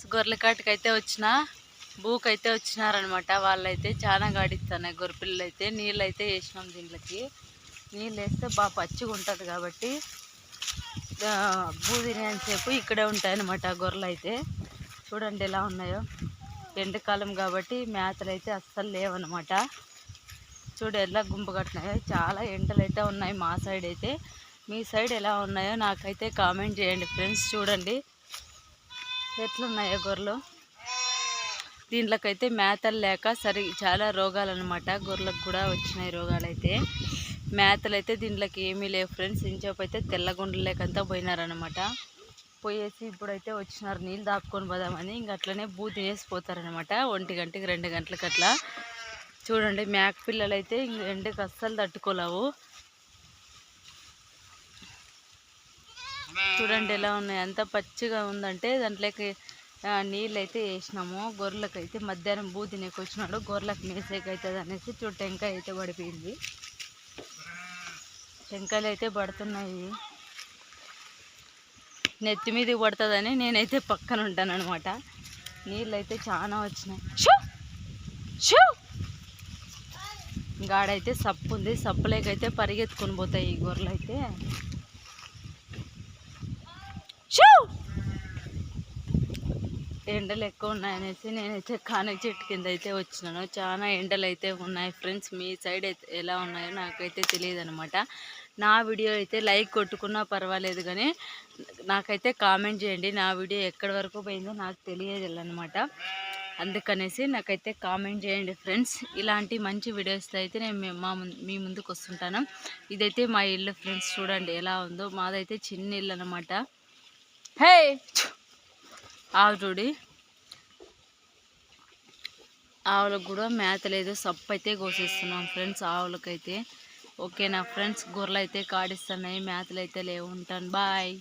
Friends గొర్రెకాటికి అయితే వచ్చిన బూకైతే వచ్చినారనమాట. వాళ్ళైతే చాలా గాడిస్తున్నాయి గొర్రెపిల్లలు అయితే నీళ్ళు అయితే వేసినాం దీంట్లోకి. నీళ్ళు వేస్తే బాగా పచ్చిగా ఉంటుంది కాబట్టి బూ తినేసేపు ఇక్కడే ఉంటాయన్నమాట గొర్రెలు అయితే చూడండి ఎలా ఉన్నాయో. ఎండాకాలం కాబట్టి మేతలు అయితే అస్సలు లేవన్నమాట. చూడు ఎలా గుంపు కట్టినాయో. చాలా ఎండలు అయితే ఉన్నాయి మా సైడ్ అయితే మీ సైడ్ ఎలా ఉన్నాయో నాకైతే కామెంట్ చేయండి ఫ్రెండ్స్. చూడండి. ఎట్లున్నాయో గొర్రెలు. దీంట్లోకైతే మేతలు లేక సరి చాలా రోగాలు అనమాట గొర్రెలకు కూడా వచ్చినాయి రోగాలు అయితే మేతలు అయితే దీంట్లోకి ఏమీ లేవు ఫ్రెండ్స్. ఇంచేపు అయితే తెల్లగుండలు లేకంతా పోయినారనమాట పోయేసి ఇప్పుడైతే వచ్చినారు. నీళ్ళు దాపుకొని పోదామని ఇంక అట్లనే బూ తినేసిపోతారనమాట ఒంటి గంటకి రెండు గంటలకు అట్లా చూడండి మేక పిల్లలు అయితే ఇంక ఎండకి అస్సలు తట్టుకోలేవు. చూడండి ఎలా ఉన్నాయి. అంత పచ్చిగా ఉందంటే దాంట్లోకి నీళ్ళు అయితే వేసినాము. గొర్రెలకు అయితే మధ్యాహ్నం బూ తినేకి వచ్చినాడు గొర్రెలకు మేసేకి అవుతుంది అనేసి చూడు టెంకాయ అయితే పడిపోయింది. టెంకాయలు అయితే పడుతున్నాయి. నెత్తి మీద పడుతుందని నేనైతే పక్కన ఉంటాను అనమాట నీళ్ళు అయితే చాలా వచ్చినాయి. షూ షూ గాడైతే సప్పు ఉంది సప్పులేకైతే పరిగెత్తుకొని పోతాయి ఈ గొర్రెలు అయితే షూ ఎండలు ఎక్కువ ఉన్నాయనేసి నేనైతే కానే చెట్టు కింద అయితే వచ్చినాను. చాలా ఎండలు అయితే ఉన్నాయి ఫ్రెండ్స్. మీ సైడ్ అయితే ఎలా ఉన్నాయో నాకైతే తెలియదు అనమాట నా వీడియో అయితే లైక్ కొట్టుకున్నా పర్వాలేదు కానీ నాకైతే కామెంట్ చేయండి. నా వీడియో ఎక్కడి వరకు పోయిందో నాకు తెలియదు అనమాట అందుకనేసి నాకైతే కామెంట్ చేయండి ఫ్రెండ్స్. ఇలాంటి మంచి వీడియోస్తో అయితే నేను మా మీ ముందుకు వస్తుంటాను. ఇదైతే మా ఇల్లు ఫ్రెండ్స్. చూడండి ఎలా ఉందో. మాదైతే చిన్న ఇల్లు అనమాట హే! ఆవు చూడి ఆవులకు కూడా మేత లేదు సప్పు అయితే కోసేస్తున్నాం ఫ్రెండ్స్ ఆవులకైతే. ఓకేనా ఫ్రెండ్స్? గొర్రెలు అయితే కాడిస్తున్నాయి మేతలు అయితే లేవు. ఉంటాను. బాయ్.